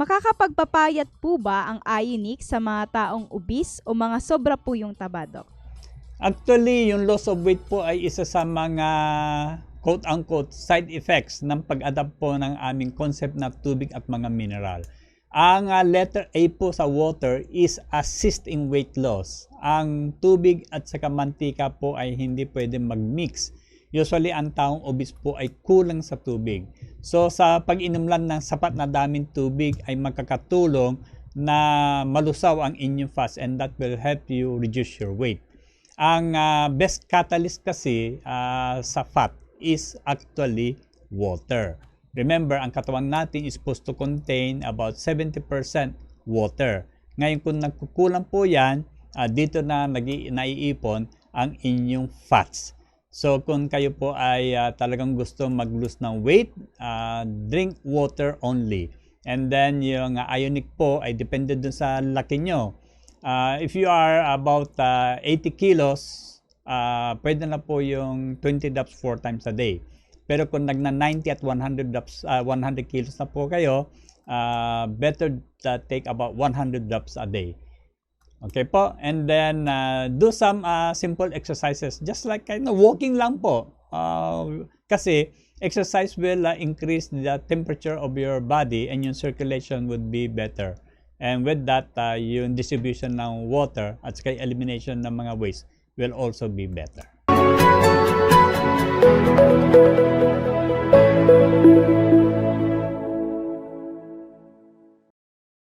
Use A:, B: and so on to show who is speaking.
A: Nakakapagpapayat po ba ang ionic sa mga taong obese o mga sobra po yung taba, Doc?
B: Actually, yung loss of weight po ay isa sa mga quote-unquote side effects ng pag-adapt po ng aming concept na tubig at mga mineral. Ang ah, letter A po sa water is assist in weight loss. Ang tubig at saka mantika po ay hindi pwede mag-mix. Usually, ang taong obese po ay kulang sa tubig. So, sa pag-inom lang ng sapat na daming tubig ay makakatulong na malusaw ang inyong fast and that will help you reduce your weight. Ang ah, best catalyst kasi ah, sa fat is actually water. Remember, ang katawan natin is supposed to contain about 70% water. Ngayon kung nagkukulang po yan, ah, dito na nag- naiipon ang inyong fats. So kung kayo po ay ah, talagang gusto mag-lose ng weight, ah, drink water only. And then yung ah, ionic po ay depende dun sa laki nyo. Ah, if you are about ah, 80 kilos, ah, pwede na po yung 20 drops 4 times a day. Pero kung nagna 90 at 100 drops, ah, 100 kilos na po kayo, ah, better ah, take about 100 drops a day. Okay po. And then uh, do some uh, simple exercises just like kind of walking lang po. Uh, kasi exercise will uh, increase the temperature of your body and yung circulation would be better. And with that, uh, yung distribution ng water at saka elimination ng mga waste will also be better.